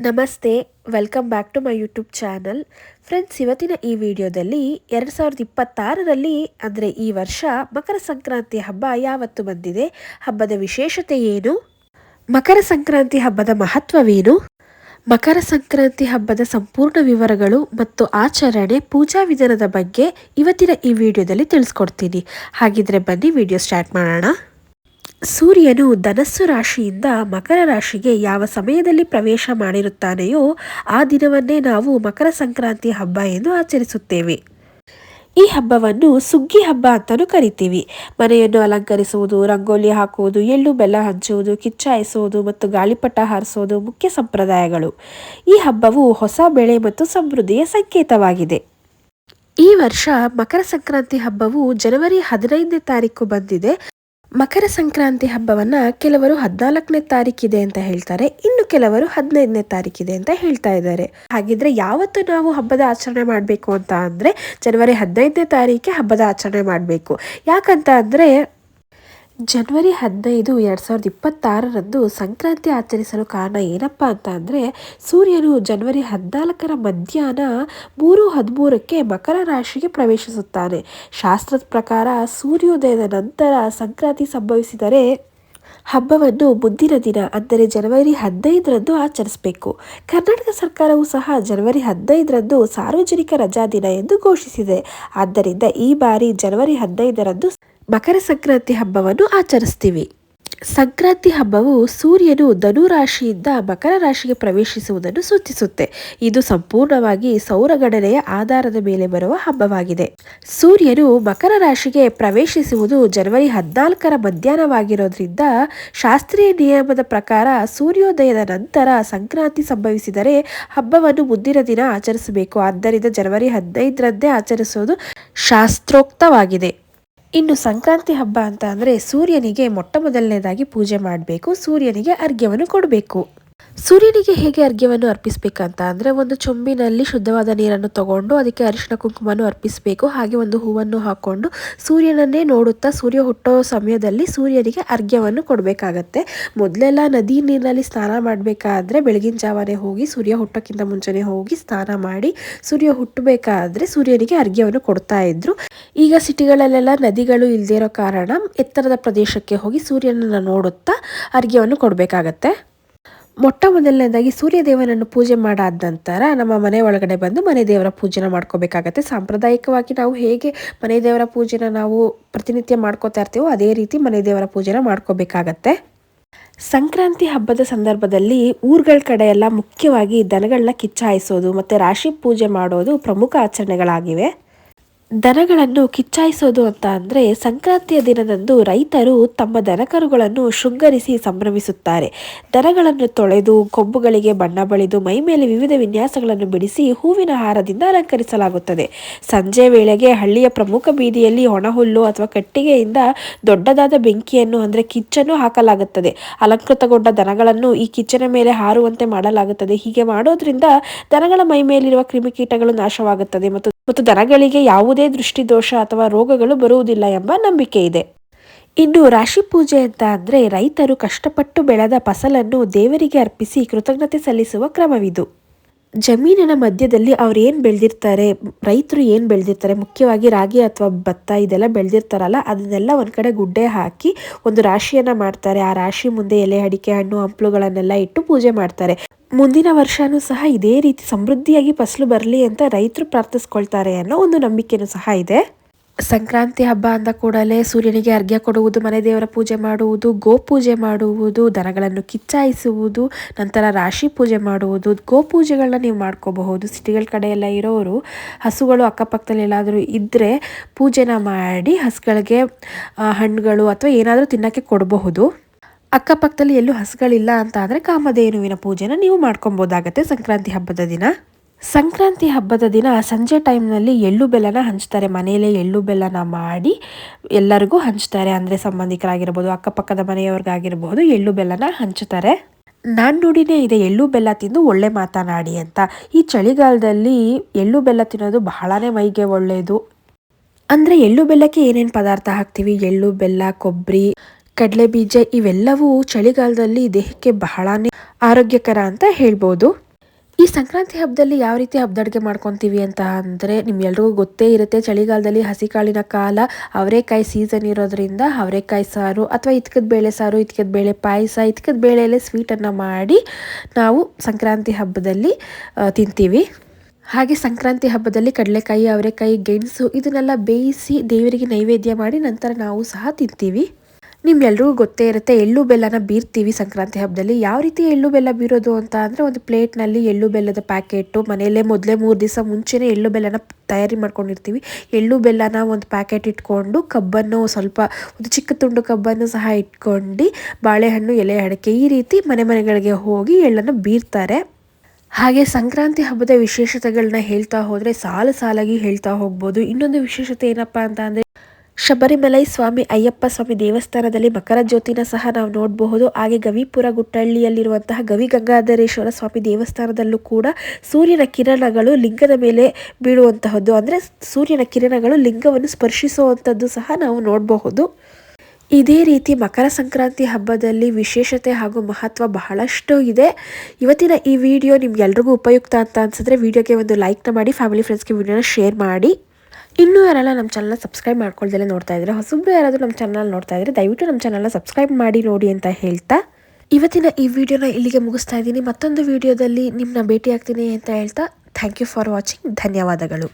ನಮಸ್ತೆ, welcome back to my YouTube channel. Friends, ಇವತ್ತಿನ ಈ ವಿಡಿಯೋದಲ್ಲಿ ಎರಡು ಸಾವಿರದ ಇಪ್ಪತ್ತಾರರಲ್ಲಿ, ಅಂದರೆ ಈ ವರ್ಷ ಮಕರ ಸಂಕ್ರಾಂತಿ ಹಬ್ಬ ಯಾವತ್ತು ಬಂದಿದೆ, ಹಬ್ಬದ ವಿಶೇಷತೆ ಏನು? ಮಕರ ಸಂಕ್ರಾಂತಿ ಹಬ್ಬದ ಮಹತ್ವವೇನು? ಮಕರ ಸಂಕ್ರಾಂತಿ ಹಬ್ಬದ ಸಂಪೂರ್ಣ ವಿವರಗಳು ಮತ್ತು ಆಚರಣೆ, ಪೂಜಾ ವಿಧಾನದ ಬಗ್ಗೆ ಇವತ್ತಿನ ಈ ವಿಡಿಯೋದಲ್ಲಿ ತಿಳಿಸ್ಕೊಡ್ತೀನಿ. ಹಾಗಿದ್ರೆ ಬನ್ನಿ, ವಿಡಿಯೋ ಸ್ಟಾರ್ಟ್ ಮಾಡೋಣ. ಸೂರ್ಯನು ಧನಸ್ಸು ರಾಶಿಯಿಂದ ಮಕರ ರಾಶಿಗೆ ಯಾವ ಸಮಯದಲ್ಲಿ ಪ್ರವೇಶ ಮಾಡಿರುತ್ತಾನೆಯೋ ಆ ದಿನವನ್ನೇ ನಾವು ಮಕರ ಸಂಕ್ರಾಂತಿ ಹಬ್ಬ ಎಂದು ಆಚರಿಸುತ್ತೇವೆ. ಈ ಹಬ್ಬವನ್ನು ಸುಗ್ಗಿ ಹಬ್ಬ ಅಂತಲೂ ಕರಿತೀವಿ. ಮನೆಯನ್ನು ಅಲಂಕರಿಸುವುದು, ರಂಗೋಲಿ ಹಾಕುವುದು, ಎಳ್ಳು ಬೆಲ್ಲ ಹಂಚುವುದು, ಕಿಚ್ಚಾಯಿಸುವುದು ಮತ್ತು ಗಾಳಿಪಟ ಹಾರಿಸುವುದು ಮುಖ್ಯ ಸಂಪ್ರದಾಯಗಳು. ಈ ಹಬ್ಬವು ಹೊಸ ಬೆಳೆ ಮತ್ತು ಸಮೃದ್ಧಿಯ ಸಂಕೇತವಾಗಿದೆ. ಈ ವರ್ಷ ಮಕರ ಸಂಕ್ರಾಂತಿ ಹಬ್ಬವು ಜನವರಿ ಹದಿನೈದನೇ ತಾರೀಕು ಬಂದಿದೆ. ಮಕರ ಸಂಕ್ರಾಂತಿ ಹಬ್ಬವನ್ನು ಕೆಲವರು ಹದಿನಾಲ್ಕನೇ ತಾರೀಕಿದೆ ಅಂತ ಹೇಳ್ತಾರೆ, ಇನ್ನು ಕೆಲವರು ಹದಿನೈದನೇ ತಾರೀಕಿದೆ ಅಂತ ಹೇಳ್ತಾ ಇದ್ದಾರೆ. ಹಾಗಿದ್ರೆ ಯಾವತ್ತು ನಾವು ಹಬ್ಬದ ಆಚರಣೆ ಮಾಡಬೇಕು ಅಂತ ಅಂದರೆ, ಜನವರಿ ಹದಿನೈದನೇ ತಾರೀಕಿಗೆ ಹಬ್ಬದ ಆಚರಣೆ ಮಾಡಬೇಕು. ಯಾಕಂತ ಅಂದ್ರೆ ಜನವರಿ ಹದಿನೈದು ಎರಡು ಸಾವಿರದ ಇಪ್ಪತ್ತಾರರಂದು ಸಂಕ್ರಾಂತಿ ಆಚರಿಸಲು ಕಾರಣ ಏನಪ್ಪ ಅಂತ ಅಂದರೆ, ಸೂರ್ಯನು ಜನವರಿ ಹದಿನಾಲ್ಕರ ಮಧ್ಯಾಹ್ನ ಮೂರು ಹದಿಮೂರಕ್ಕೆ ಮಕರ ರಾಶಿಗೆ ಪ್ರವೇಶಿಸುತ್ತಾನೆ. ಶಾಸ್ತ್ರದ ಪ್ರಕಾರ ಸೂರ್ಯೋದಯದ ನಂತರ ಸಂಕ್ರಾಂತಿ ಸಂಭವಿಸಿದರೆ ಹಬ್ಬವನ್ನು ಮುಂದಿನ ದಿನ ಅಂದರೆ ಜನವರಿ ಹದಿನೈದರಂದು ಆಚರಿಸಬೇಕು. ಕರ್ನಾಟಕ ಸರ್ಕಾರವು ಸಹ ಜನವರಿ ಹದಿನೈದರಂದು ಸಾರ್ವಜನಿಕ ರಜಾ ದಿನ ಎಂದು ಘೋಷಿಸಿದೆ. ಆದ್ದರಿಂದ ಈ ಬಾರಿ ಜನವರಿ ಹದಿನೈದರಂದು ಮಕರ ಸಂಕ್ರಾಂತಿ ಹಬ್ಬವನ್ನು ಆಚರಿಸ್ತೀವಿ. ಸಂಕ್ರಾಂತಿ ಹಬ್ಬವು ಸೂರ್ಯನು ಧನುರಾಶಿಯಿಂದ ಮಕರ ರಾಶಿಗೆ ಪ್ರವೇಶಿಸುವುದನ್ನು ಸೂಚಿಸುತ್ತೆ. ಇದು ಸಂಪೂರ್ಣವಾಗಿ ಸೌರಗಣನೆಯ ಆಧಾರದ ಮೇಲೆ ಬರುವ ಹಬ್ಬವಾಗಿದೆ. ಸೂರ್ಯನು ಮಕರ ರಾಶಿಗೆ ಪ್ರವೇಶಿಸುವುದು ಜನವರಿ ಹದಿನಾಲ್ಕರ ಮಧ್ಯಾಹ್ನವಾಗಿರೋದ್ರಿಂದ ಶಾಸ್ತ್ರೀಯ ನಿಯಮದ ಪ್ರಕಾರ ಸೂರ್ಯೋದಯದ ನಂತರ ಸಂಕ್ರಾಂತಿ ಸಂಭವಿಸಿದರೆ ಹಬ್ಬವನ್ನು ಮುಂದಿನ ದಿನ ಆಚರಿಸಬೇಕು. ಆದ್ದರಿಂದ ಜನವರಿ ಹದಿನೈದರಂದೇ ಆಚರಿಸುವುದು ಶಾಸ್ತ್ರೋಕ್ತವಾಗಿದೆ. ಇನ್ನು ಸಂಕ್ರಾಂತಿ ಹಬ್ಬ ಅಂತ ಅಂದರೆ ಸೂರ್ಯನಿಗೆ ಮೊಟ್ಟ ಮೊದಲನೇದಾಗಿ ಪೂಜೆ ಮಾಡಬೇಕು ಸೂರ್ಯನಿಗೆ ಅರ್ಘ್ಯವನ್ನು ಕೊಡಬೇಕು. ಸೂರ್ಯನಿಗೆ ಹೇಗೆ ಅರ್ಘ್ಯವನ್ನು ಅರ್ಪಿಸಬೇಕಂತ ಅಂದರೆ ಒಂದು ಚೊಂಬಿನಲ್ಲಿ ಶುದ್ಧವಾದ ನೀರನ್ನು ತಗೊಂಡು ಅದಕ್ಕೆ ಅರಿಶಿನ ಕುಂಕುಮವನ್ನು ಅರ್ಪಿಸಬೇಕು. ಹಾಗೆ ಒಂದು ಹೂವನ್ನು ಹಾಕ್ಕೊಂಡು ಸೂರ್ಯನನ್ನೇ ನೋಡುತ್ತಾ ಸೂರ್ಯ ಹುಟ್ಟೋ ಸಮಯದಲ್ಲಿ ಸೂರ್ಯನಿಗೆ ಅರ್ಘ್ಯವನ್ನು ಕೊಡಬೇಕಾಗತ್ತೆ. ಮೊದಲೆಲ್ಲ ನದಿ ನೀರಿನಲ್ಲಿ ಸ್ನಾನ ಮಾಡಬೇಕಾದ್ರೆ ಬೆಳಗಿನ ಜಾವನೇ ಹೋಗಿ ಸೂರ್ಯ ಹುಟ್ಟೋಕ್ಕಿಂತ ಮುಂಚೆನೇ ಹೋಗಿ ಸ್ನಾನ ಮಾಡಿ ಸೂರ್ಯ ಹುಟ್ಟಬೇಕಾದ್ರೆ ಸೂರ್ಯನಿಗೆ ಅರ್ಘ್ಯವನ್ನು ಕೊಡ್ತಾ ಇದ್ರು. ಈಗ ಸಿಟಿಗಳಲ್ಲೆಲ್ಲ ನದಿಗಳು ಇಲ್ಲದೇ ಇರೋ ಕಾರಣ ಎತ್ತರದ ಪ್ರದೇಶಕ್ಕೆ ಹೋಗಿ ಸೂರ್ಯನನ್ನು ನೋಡುತ್ತಾ ಅರ್ಘ್ಯವನ್ನು ಕೊಡಬೇಕಾಗತ್ತೆ. ಮೊಟ್ಟ ಮೊದಲನೇದಾಗಿ ಸೂರ್ಯದೇವನನ್ನು ಪೂಜೆ ಮಾಡಾದ ನಂತರ ನಮ್ಮ ಮನೆ ಒಳಗಡೆ ಬಂದು ಮನೆ ದೇವರ ಪೂಜೆನ ಮಾಡ್ಕೋಬೇಕಾಗತ್ತೆ. ಸಾಂಪ್ರದಾಯಿಕವಾಗಿ ನಾವು ಹೇಗೆ ಮನೆ ದೇವರ ಪೂಜೆನ ನಾವು ಪ್ರತಿನಿತ್ಯ ಮಾಡ್ಕೋತಾ ಇರ್ತೀವೋ ಅದೇ ರೀತಿ ಮನೆ ದೇವರ ಪೂಜೆನ ಮಾಡ್ಕೋಬೇಕಾಗತ್ತೆ. ಸಂಕ್ರಾಂತಿ ಹಬ್ಬದ ಸಂದರ್ಭದಲ್ಲಿ ಊರುಗಳ ಕಡೆ ಎಲ್ಲ ಮುಖ್ಯವಾಗಿ ದನಗಳನ್ನ ಕಿಚ್ಚಾಯಿಸೋದು ಮತ್ತು ರಾಶಿ ಪೂಜೆ ಮಾಡೋದು ಪ್ರಮುಖ ಆಚರಣೆಗಳಾಗಿವೆ. ದನಗಳನ್ನು ಕಿಚ್ಚಾಯಿಸೋದು ಅಂತ ಅಂದರೆ ಸಂಕ್ರಾಂತಿಯ ದಿನದಂದು ರೈತರು ತಮ್ಮ ದನಕರುಗಳನ್ನು ಶೃಂಗರಿಸಿ ಸಂಭ್ರಮಿಸುತ್ತಾರೆ. ದನಗಳನ್ನು ತೊಳೆದು ಕೊಬ್ಬುಗಳಿಗೆ ಬಣ್ಣ ಬಳಿದು, ಮೈ ಮೇಲೆ ವಿವಿಧ ವಿನ್ಯಾಸಗಳನ್ನು ಬಿಡಿಸಿ ಹೂವಿನ ಹಾರದಿಂದ ಅಲಂಕರಿಸಲಾಗುತ್ತದೆ. ಸಂಜೆ ವೇಳೆಗೆ ಹಳ್ಳಿಯ ಪ್ರಮುಖ ಬೀದಿಯಲ್ಲಿ ಒಣಹುಲ್ಲು ಅಥವಾ ಕಟ್ಟಿಗೆಯಿಂದ ದೊಡ್ಡದಾದ ಬೆಂಕಿಯನ್ನು ಅಂದರೆ ಕಿಚ್ಚನ್ನು ಹಾಕಲಾಗುತ್ತದೆ. ಅಲಂಕೃತಗೊಂಡ ದನಗಳನ್ನು ಈ ಕಿಚ್ಚನ ಮೇಲೆ ಹಾರುವಂತೆ ಮಾಡಲಾಗುತ್ತದೆ. ಹೀಗೆ ಮಾಡೋದ್ರಿಂದ ದನಗಳ ಮೈ ಮೇಲಿರುವ ಕ್ರಿಮಿಕೀಟಗಳು ನಾಶವಾಗುತ್ತದೆ ಮತ್ತು ಮತ್ತು ದನಗಳಿಗೆ ಯಾವುದೇ ದೃಷ್ಟಿದೋಷ ಅಥವಾ ರೋಗಗಳು ಬರುವುದಿಲ್ಲ ಎಂಬ ನಂಬಿಕೆ ಇದೆ. ಇನ್ನು ರಾಶಿ ಪೂಜೆ ಅಂತ ಅಂದರೆ ರೈತರು ಕಷ್ಟಪಟ್ಟು ಬೆಳೆದ ಫಸಲನ್ನು ದೇವರಿಗೆ ಅರ್ಪಿಸಿ ಕೃತಜ್ಞತೆ ಸಲ್ಲಿಸುವ ಕ್ರಮವಿದು. ಜಮೀನಿನ ಮಧ್ಯದಲ್ಲಿ ಅವ್ರು ಏನು ಬೆಳೆದಿರ್ತಾರೆ, ರೈತರು ಏನು ಬೆಳೆದಿರ್ತಾರೆ, ಮುಖ್ಯವಾಗಿ ರಾಗಿ ಅಥವಾ ಭತ್ತ ಇದೆಲ್ಲ ಬೆಳೆದಿರ್ತಾರಲ್ಲ, ಅದನ್ನೆಲ್ಲ ಒಂದು ಕಡೆ ಗುಡ್ಡೆ ಹಾಕಿ ಒಂದು ರಾಶಿಯನ್ನು ಮಾಡ್ತಾರೆ. ಆ ರಾಶಿ ಮುಂದೆ ಎಲೆ, ಅಡಿಕೆ, ಹಣ್ಣು, ಹಂಪ್ಲುಗಳನ್ನೆಲ್ಲ ಇಟ್ಟು ಪೂಜೆ ಮಾಡ್ತಾರೆ. ಮುಂದಿನ ವರ್ಷನೂ ಸಹ ಇದೇ ರೀತಿ ಸಮೃದ್ಧಿಯಾಗಿ ಫಸಲು ಬರಲಿ ಅಂತ ರೈತರು ಪ್ರಾರ್ಥಿಸ್ಕೊಳ್ತಾರೆ ಅನ್ನೋ ಒಂದು ನಂಬಿಕೆನೂ ಸಹ ಇದೆ. ಸಂಕ್ರಾಂತಿ ಹಬ್ಬ ಅಂದ ಕೂಡಲೇ ಸೂರ್ಯನಿಗೆ ಅರ್ಘ್ಯ ಕೊಡುವುದು, ಮನೆ ದೇವರ ಪೂಜೆ ಮಾಡುವುದು, ಗೋಪೂಜೆ ಮಾಡುವುದು, ದನಗಳನ್ನು ಕಿಚ್ಚಾಯಿಸುವುದು, ನಂತರ ರಾಶಿ ಪೂಜೆ ಮಾಡುವುದು, ಗೋಪೂಜೆಗಳನ್ನ ನೀವು ಮಾಡ್ಕೋಬಹುದು. ಸಿಟಿಗಳ ಕಡೆಯೆಲ್ಲ ಇರೋರು, ಹಸುಗಳು ಅಕ್ಕಪಕ್ಕದಲ್ಲಿ ಎಲ್ಲಾದರೂ ಇದ್ದರೆ ಪೂಜೆನ ಮಾಡಿ ಹಸುಗಳಿಗೆ ಹಣ್ಣುಗಳು ಅಥವಾ ಏನಾದರೂ ತಿನ್ನೋಕ್ಕೆ ಕೊಡಬಹುದು. ಅಕ್ಕಪಕ್ಕದಲ್ಲಿ ಎಲ್ಲೂ ಹಸುಗಳಿಲ್ಲ ಅಂತ ಆದರೆ ಕಾಮಧೇನುವಿನ ಪೂಜೆನ ನೀವು ಮಾಡ್ಕೊಬೋದಾಗತ್ತೆ ಸಂಕ್ರಾಂತಿ ಹಬ್ಬದ ದಿನ. ಸಂಕ್ರಾಂತಿ ಹಬ್ಬದ ದಿನ ಸಂಜೆ ಟೈಮ್ನಲ್ಲಿ ಎಳ್ಳು ಬೆಲ್ಲನ ಹಂಚ್ತಾರೆ. ಮನೆಯಲ್ಲೇ ಎಳ್ಳು ಬೆಲ್ಲನ ಮಾಡಿ ಎಲ್ಲರಿಗೂ ಹಂಚ್ತಾರೆ. ಅಂದರೆ ಸಂಬಂಧಿಕರಾಗಿರ್ಬೋದು, ಅಕ್ಕಪಕ್ಕದ ಮನೆಯವ್ರಿಗಾಗಿರ್ಬೋದು ಎಳ್ಳು ಬೆಲ್ಲನ ಹಂಚ್ತಾರೆ. ನಾನು ನುಡಿನೇ ಇದೆ, ಎಳ್ಳು ಬೆಲ್ಲ ತಿಂದು ಒಳ್ಳೆ ಮಾತನಾಡಿ ಅಂತ. ಈ ಚಳಿಗಾಲದಲ್ಲಿ ಎಳ್ಳು ಬೆಲ್ಲ ತಿನ್ನೋದು ಬಹಳನೇ ಮೈಗೆ ಒಳ್ಳೆಯದು. ಅಂದರೆ ಎಳ್ಳು ಬೆಲ್ಲಕ್ಕೆ ಏನೇನು ಪದಾರ್ಥ ಹಾಕ್ತೀವಿ? ಎಳ್ಳು ಬೆಲ್ಲ ಕೊಬ್ಬರಿ ಕಡಲೆ ಬೀಜ ಇವೆಲ್ಲವೂ ಚಳಿಗಾಲದಲ್ಲಿ ದೇಹಕ್ಕೆ ಬಹಳನೇ ಆರೋಗ್ಯಕರ ಅಂತ ಹೇಳ್ಬೋದು. ಈ ಸಂಕ್ರಾಂತಿ ಹಬ್ಬದಲ್ಲಿ ಯಾವ ರೀತಿ ಹಬ್ಬದ ಅಡುಗೆ ಮಾಡ್ಕೊತೀವಿ ಅಂತ ಅಂದರೆ ನಿಮ್ಗೆಲ್ರಿಗೂ ಗೊತ್ತೇ ಇರುತ್ತೆ, ಚಳಿಗಾಲದಲ್ಲಿ ಹಸಿ ಕಾಳಿನ ಕಾಲ ಅವರೆಕಾಯಿ ಸೀಸನ್ ಇರೋದ್ರಿಂದ ಅವರೆಕಾಯಿ ಸಾರು ಅಥವಾ ಇತ್ಕದ ಬೇಳೆ ಸಾರು, ಇತ್ಕದ ಬೇಳೆ ಪಾಯಸ, ಇತ್ಕದ ಬೇಳೆಯಲ್ಲೇ ಸ್ವೀಟನ್ನು ಮಾಡಿ ನಾವು ಸಂಕ್ರಾಂತಿ ಹಬ್ಬದಲ್ಲಿ ತಿಂತೀವಿ. ಹಾಗೆ ಸಂಕ್ರಾಂತಿ ಹಬ್ಬದಲ್ಲಿ ಕಡಲೆಕಾಯಿ, ಅವರೆಕಾಯಿ, ಗೆಣಸು ಇದನ್ನೆಲ್ಲ ಬೇಯಿಸಿ ದೇವರಿಗೆ ನೈವೇದ್ಯ ಮಾಡಿ ನಂತರ ನಾವು ಸಹ ತಿಂತೀವಿ. ನಿಮ್ಗೆಲ್ರಿಗೂ ಗೊತ್ತೇ ಇರುತ್ತೆ, ಎಳ್ಳು ಬೆಲ್ಲನ ಬೀರ್ತೀವಿ ಸಂಕ್ರಾಂತಿ ಹಬ್ಬದಲ್ಲಿ. ಯಾವ ರೀತಿ ಎಳ್ಳು ಬೆಲ್ಲ ಬೀರೋದು ಅಂತ ಅಂದರೆ ಒಂದು ಪ್ಲೇಟ್ನಲ್ಲಿ ಎಳ್ಳು ಬೆಲ್ಲದ ಪ್ಯಾಕೆಟು, ಮನೆಯಲ್ಲೇ ಮೊದಲೇ ಮೂರು ದಿವಸ ಮುಂಚೆನೇ ಎಳ್ಳು ಬೆಲ್ಲನ ತಯಾರಿ ಮಾಡ್ಕೊಂಡಿರ್ತೀವಿ. ಎಳ್ಳು ಬೆಲ್ಲನ ಒಂದು ಪ್ಯಾಕೆಟ್ ಇಟ್ಕೊಂಡು, ಕಬ್ಬನ್ನು ಸ್ವಲ್ಪ, ಒಂದು ಚಿಕ್ಕ ತುಂಡು ಕಬ್ಬನ್ನು ಸಹ ಇಟ್ಕೊಂಡು, ಬಾಳೆಹಣ್ಣು ಎಲೆ ಅಡಿಕೆ ಈ ರೀತಿ ಮನೆ ಮನೆಗಳಿಗೆ ಹೋಗಿ ಎಳ್ಳನ್ನು ಬೀರ್ತಾರೆ. ಹಾಗೆ ಸಂಕ್ರಾಂತಿ ಹಬ್ಬದ ವಿಶೇಷತೆಗಳನ್ನ ಹೇಳ್ತಾ ಹೋದರೆ ಸಾಲು ಸಾಲಾಗಿ ಹೇಳ್ತಾ ಹೋಗ್ಬೋದು. ಇನ್ನೊಂದು ವಿಶೇಷತೆ ಏನಪ್ಪಾ ಅಂತ ಅಂದರೆ ಶಬರಿಮಲೈ ಸ್ವಾಮಿ ಅಯ್ಯಪ್ಪ ಸ್ವಾಮಿ ದೇವಸ್ಥಾನದಲ್ಲಿ ಮಕರ ಜ್ಯೋತಿನ ಸಹ ನಾವು ನೋಡಬಹುದು. ಹಾಗೆ ಗವಿಪುರ ಗುಟ್ಟಳ್ಳಿಯಲ್ಲಿರುವಂತಹ ಗವಿ ಗಂಗಾಧರೇಶ್ವರ ಸ್ವಾಮಿ ದೇವಸ್ಥಾನದಲ್ಲೂ ಕೂಡ ಸೂರ್ಯನ ಕಿರಣಗಳು ಲಿಂಗದ ಮೇಲೆ ಬೀಳುವಂತಹದ್ದು. ಅಂದರೆ ಸೂರ್ಯನ ಕಿರಣಗಳು ಲಿಂಗವನ್ನು ಸ್ಪರ್ಶಿಸುವಂಥದ್ದು ಸಹ ನಾವು ನೋಡಬಹುದು. ಇದೇ ರೀತಿ ಮಕರ ಸಂಕ್ರಾಂತಿ ಹಬ್ಬದಲ್ಲಿ ವಿಶೇಷತೆ ಹಾಗೂ ಮಹತ್ವ ಬಹಳಷ್ಟು ಇದೆ. ಇವತ್ತಿನ ಈ ವಿಡಿಯೋ ನಿಮ್ಗೆಲ್ರಿಗೂ ಉಪಯುಕ್ತ ಅಂತ ಅನ್ಸಿದ್ರೆ ವಿಡಿಯೋಗೆ ಒಂದು ಲೈಕ್ನ ಮಾಡಿ, ಫ್ಯಾಮಿಲಿ ಫ್ರೆಂಡ್ಸ್ಗೆ ವಿಡಿಯೋನ ಶೇರ್ ಮಾಡಿ. ಇನ್ನೂ ಯಾರೆಲ್ಲ ನಮ್ಮ ಚಾನಲ್ನ ಸಬ್ಸ್ಕ್ರೈಬ್ ಮಾಡ್ಕೊಳ್ದೆಲ್ಲ ನೋಡ್ತಾ ಇದ್ರೆ, ಹೊಸಬ್ರು ಯಾರಾದರೂ ನಮ್ಮ ಚಾನಲ್ ನೋಡ್ತಾ ಇದ್ರೆ ದಯವಿಟ್ಟು ನಮ್ಮ ಚಾನಲ್ನ ಸಬ್ಸ್ಕ್ರೈಬ್ ಮಾಡಿ ನೋಡಿ ಅಂತ ಹೇಳ್ತಾ. ಇವತ್ತಿನ ಈ ವಿಡಿಯೋನ ಇಲ್ಲಿಗೆ ಮುಗಿಸ್ತಾ ಇದ್ದೀನಿ. ಮತ್ತೊಂದು ವಿಡಿಯೋದಲ್ಲಿ ನಿಮ್ಮನ್ನ ಭೇಟಿ ಆಗ್ತೀನಿ ಅಂತ ಹೇಳ್ತಾ. ಥ್ಯಾಂಕ್ ಯು ಫಾರ್ ವಾಚಿಂಗ್ ಧನ್ಯವಾದಗಳು.